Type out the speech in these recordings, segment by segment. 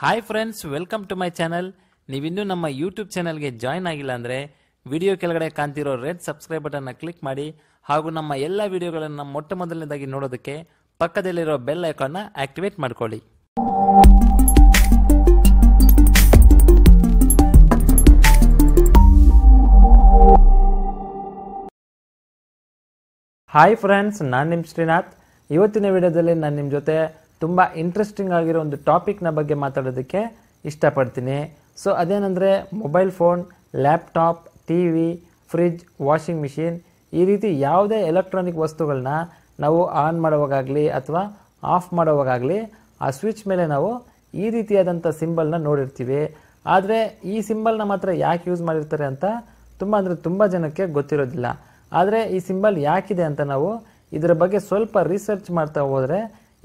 Hi friends welcome to my channel ನೀವಿನ್ನೂ ನಮ್ಮ YouTube ಚಾನಲ್ಗೆ ಜಾಯ್ನ್ ಆಗಿಲ್ಲ ಅಂದರೆ ವಿಡಿಯೋ ಕೆಳಗಡೆ ಕಾಣ್ತಿರೋ ರೆಡ್ ಸಬ್ಸ್ಕ್ರೈಬ್ ಬಟನ್ನ ಕ್ಲಿಕ್ ಮಾಡಿ ಹಾಗೂ ನಮ್ಮ ಎಲ್ಲ ವಿಡಿಯೋಗಳನ್ನು ಮೊಟ್ಟ ಮೊದಲನೇದಾಗಿ ನೋಡೋದಕ್ಕೆ ಪಕ್ಕದಲ್ಲಿರೋ ಬೆಲ್ ಐಕಾನ್ನ ಆಕ್ಟಿವೇಟ್ ಮಾಡ್ಕೊಳ್ಳಿ. ಹಾಯ್ ಫ್ರೆಂಡ್ಸ್ ನಾನು ನಿಮ್ಮ ಶ್ರೀನಾಥ್. ಇವತ್ತಿನ ವಿಡಿಯೋದಲ್ಲಿ ನಾನು ನಿಮ್ಮ ಜೊತೆ ತುಂಬ ಇಂಟ್ರೆಸ್ಟಿಂಗ್ ಆಗಿರೋ ಒಂದು ಟಾಪಿಕ್ನ ಬಗ್ಗೆ ಮಾತಾಡೋದಕ್ಕೆ ಇಷ್ಟಪಡ್ತೀನಿ. ಸೊ ಅದೇನೆಂದರೆ mobile phone laptop T V fridge washing machine ಈ ರೀತಿ ಯಾವುದೇ ಎಲೆಕ್ಟ್ರಾನಿಕ್ ವಸ್ತುಗಳನ್ನ ನಾವು ಆನ್ ಮಾಡುವಾಗಲಿ ಅಥವಾ ಆಫ್ ಮಾಡೋವಾಗಲಿ ಆ ಸ್ವಿಚ್ ಮೇಲೆ ನಾವು ಈ ರೀತಿಯಾದಂಥ ಸಿಂಬಲ್ನ ನೋಡಿರ್ತೀವಿ. ಆದರೆ ಈ ಸಿಂಬಲ್ನ ಮಾತ್ರ ಯಾಕೆ ಯೂಸ್ ಮಾಡಿರ್ತಾರೆ ಅಂತ ತುಂಬ ಅಂದರೆ ತುಂಬ ಜನಕ್ಕೆ ಗೊತ್ತಿರೋದಿಲ್ಲ. ಆದರೆ ಈ ಸಿಂಬಲ್ ಯಾಕಿದೆ ಅಂತ ನಾವು ಇದರ ಬಗ್ಗೆ ಸ್ವಲ್ಪ ರಿಸರ್ಚ್ ಮಾಡ್ತಾ ಹೋದರೆ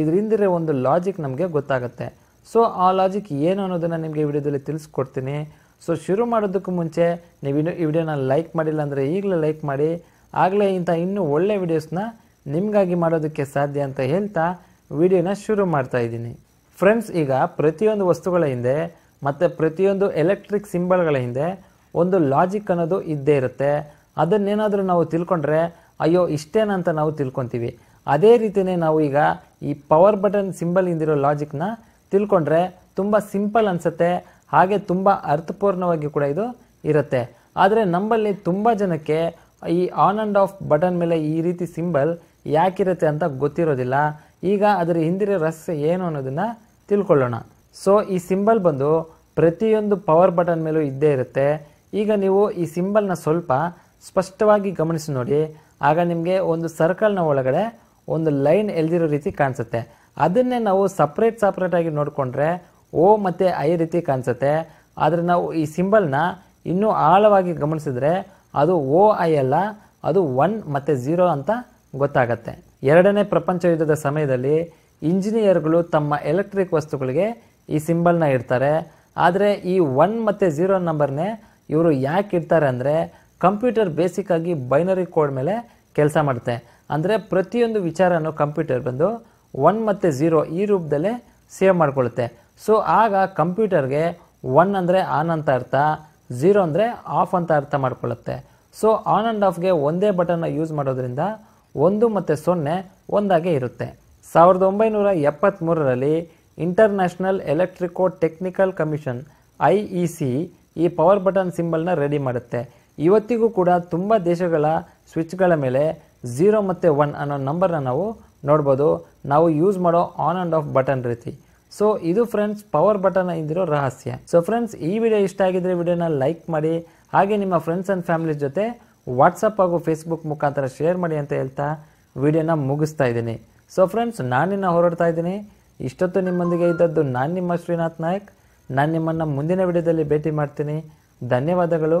ಇದರಿಂದಿರೋ ಒಂದು ಲಾಜಿಕ್ ನಮಗೆ ಗೊತ್ತಾಗುತ್ತೆ. ಸೊ ಆ ಲಾಜಿಕ್ ಏನು ಅನ್ನೋದನ್ನು ನಿಮಗೆ ವಿಡಿಯೋದಲ್ಲಿ ತಿಳಿಸ್ಕೊಡ್ತೀನಿ. ಸೊ ಶುರು ಮಾಡೋದಕ್ಕೂ ಮುಂಚೆ ನೀವು ಈ ವಿಡಿಯೋನ ಲೈಕ್ ಮಾಡಿಲ್ಲ ಅಂದರೆ ಈಗಲೇ ಲೈಕ್ ಮಾಡಿ. ಆಗಲೇ ಇಂಥ ಇನ್ನೂ ಒಳ್ಳೆ ವಿಡಿಯೋಸ್ನ ನಿಮಗಾಗಿ ಮಾಡೋದಕ್ಕೆ ಸಾಧ್ಯ ಅಂತ ಹೇಳ್ತಾ ವಿಡಿಯೋನ ಶುರು ಮಾಡ್ತಾ ಇದ್ದೀನಿ. ಫ್ರೆಂಡ್ಸ್ ಈಗ ಪ್ರತಿಯೊಂದು ವಸ್ತುಗಳ ಹಿಂದೆ ಮತ್ತು ಪ್ರತಿಯೊಂದು ಎಲೆಕ್ಟ್ರಿಕ್ ಸಿಂಬಲ್ಗಳ ಹಿಂದೆ ಒಂದು ಲಾಜಿಕ್ ಅನ್ನೋದು ಇದ್ದೇ ಇರುತ್ತೆ. ಅದನ್ನೇನಾದರೂ ನಾವು ತಿಳ್ಕೊಂಡ್ರೆ, ಅಯ್ಯೋ, ಇಷ್ಟೇನಂತ ನಾವು ತಿಳ್ಕೊತೀವಿ. ಅದೇ ರೀತಿಯೇ ನಾವು ಈಗ ಈ ಪವರ್ ಬಟನ್ ಸಿಂಬಲ್ ಇಂದಿರೋ ಲಾಜಿಕ್ನ ತಿಳ್ಕೊಂಡ್ರೆ ತುಂಬ ಸಿಂಪಲ್ ಅನಿಸುತ್ತೆ. ಹಾಗೆ ತುಂಬ ಅರ್ಥಪೂರ್ಣವಾಗಿ ಕೂಡ ಇದು ಇರುತ್ತೆ. ಆದರೆ ನಮ್ಮಲ್ಲಿ ತುಂಬ ಜನಕ್ಕೆ ಈ ಆನ್ ಆ್ಯಂಡ್ ಆಫ್ ಬಟನ್ ಮೇಲೆ ಈ ರೀತಿ ಸಿಂಬಲ್ ಯಾಕಿರುತ್ತೆ ಅಂತ ಗೊತ್ತಿರೋದಿಲ್ಲ. ಈಗ ಅದರ ಹಿಂದಿರೋ ರಹಸ್ಯ ಏನು ಅನ್ನೋದನ್ನು ತಿಳ್ಕೊಳ್ಳೋಣ. ಸೊ ಈ ಸಿಂಬಲ್ ಬಂದು ಪ್ರತಿಯೊಂದು ಪವರ್ ಬಟನ್ ಮೇಲೂ ಇದ್ದೇ ಇರುತ್ತೆ. ಈಗ ನೀವು ಈ ಸಿಂಬಲ್ನ ಸ್ವಲ್ಪ ಸ್ಪಷ್ಟವಾಗಿ ಗಮನಿಸಿ ನೋಡಿ. ಆಗ ನಿಮಗೆ ಒಂದು ಸರ್ಕಲ್ನ ಒಳಗಡೆ ಒಂದು ಲೈನ್ ಎಲ್ದಿರೋ ರೀತಿ ಕಾಣಿಸುತ್ತೆ. ಅದನ್ನೇ ನಾವು ಸಪ್ರೇಟ್ ಸಪ್ರೇಟಾಗಿ ನೋಡಿಕೊಂಡ್ರೆ ಓ ಮತ್ತು ಐ ರೀತಿ ಕಾಣಿಸುತ್ತೆ. ಆದರೆ ನಾವು ಈ ಸಿಂಬಲ್ನ ಇನ್ನೂ ಆಳವಾಗಿ ಗಮನಿಸಿದ್ರೆ ಅದು ಓ, ಐ ಅಲ್ಲ, ಅದು ಒನ್ ಮತ್ತು ಝೀರೋ ಅಂತ ಗೊತ್ತಾಗತ್ತೆ. ಎರಡನೇ ಪ್ರಪಂಚ ಯುದ್ಧದ ಸಮಯದಲ್ಲಿ ಇಂಜಿನಿಯರ್ಗಳು ತಮ್ಮ ಎಲೆಕ್ಟ್ರಿಕ್ ವಸ್ತುಗಳಿಗೆ ಈ ಸಿಂಬಲ್ನ ಇಡ್ತಾರೆ. ಆದರೆ ಈ ಒನ್ ಮತ್ತು ಝೀರೋ ನಂಬರ್ನೇ ಇವರು ಯಾಕೆ ಇಡ್ತಾರೆ ಅಂದರೆ ಕಂಪ್ಯೂಟರ್ ಬೇಸಿಕ್ಕಾಗಿ ಬೈನರಿ ಕೋಡ್ ಮೇಲೆ ಕೆಲಸ ಮಾಡುತ್ತೆ. ಅಂದರೆ ಪ್ರತಿಯೊಂದು ವಿಚಾರನೂ ಕಂಪ್ಯೂಟರ್ ಬಂದು ಒನ್ ಮತ್ತು ಝೀರೋ ಈ ರೂಪದಲ್ಲೇ ಸೇವ್ ಮಾಡಿಕೊಳ್ಳುತ್ತೆ. ಸೊ, ಆಗ ಕಂಪ್ಯೂಟರ್ಗೆ ಒನ್ ಅಂದರೆ ಆನ್ ಅಂತ ಅರ್ಥ, ಝೀರೋ ಅಂದರೆ ಆಫ್ ಅಂತ ಅರ್ಥ ಮಾಡ್ಕೊಳ್ಳುತ್ತೆ. ಸೊ, ಆನ್ ಆ್ಯಂಡ್ ಆಫ್ಗೆ ಒಂದೇ ಬಟನ್ನ ಯೂಸ್ ಮಾಡೋದ್ರಿಂದ ಒಂದು ಮತ್ತು ಸೊನ್ನೆ ಒಂದಾಗೆ ಇರುತ್ತೆ. ಸಾವಿರದ ಒಂಬೈನೂರ ಎಪ್ಪತ್ತ್ಮೂರರಲ್ಲಿ international electrotechnical commission, I E C, ಈ ಪವರ್ ಬಟನ್ ಸಿಂಬಲ್ನ ರೆಡಿ ಮಾಡುತ್ತೆ. ಇವತ್ತಿಗೂ ಕೂಡ ತುಂಬ ದೇಶಗಳ ಸ್ವಿಚ್ಗಳ ಮೇಲೆ ಝೀರೋ ಮತ್ತು ಒನ್ ಅನ್ನೋ ನಂಬರ್ನ ನಾವು ನೋಡ್ಬೋದು. ನಾವು ಯೂಸ್ ಮಾಡೋ ಆನ್ ಆ್ಯಂಡ್ ಆಫ್ ಬಟನ್ ರೀತಿ. ಸೊ ಇದು ಫ್ರೆಂಡ್ಸ್ ಪವರ್ ಬಟನ್ ಇಂದಿರೋ ರಹಸ್ಯ. ಸೊ ಫ್ರೆಂಡ್ಸ್ ಈ ವಿಡಿಯೋ ಇಷ್ಟ ಆಗಿದ್ರೆ ವಿಡಿಯೋನ ಲೈಕ್ ಮಾಡಿ, ಹಾಗೆ ನಿಮ್ಮ ಫ್ರೆಂಡ್ಸ್ ಆ್ಯಂಡ್ ಫ್ಯಾಮಿಲಿ ಜೊತೆ ವಾಟ್ಸಪ್ ಹಾಗೂ ಫೇಸ್ಬುಕ್ ಮುಖಾಂತರ ಶೇರ್ ಮಾಡಿ ಅಂತ ಹೇಳ್ತಾ ವಿಡಿಯೋನ ಮುಗಿಸ್ತಾ ಇದ್ದೀನಿ. ಸೊ ಫ್ರೆಂಡ್ಸ್ ನಾನಿನ್ನ ಹೊರಡ್ತಾ ಇದ್ದೀನಿ. ಇಷ್ಟೊತ್ತು ನಿಮ್ಮೊಂದಿಗೆ ಇದ್ದದ್ದು ನಾನು ನಿಮ್ಮ ಶ್ರೀನಾಥ್ ನಾಯಕ್. ನಾನು ನಿಮ್ಮನ್ನು ಮುಂದಿನ ವಿಡಿಯೋದಲ್ಲಿ ಭೇಟಿ ಮಾಡ್ತೀನಿ. ಧನ್ಯವಾದಗಳು.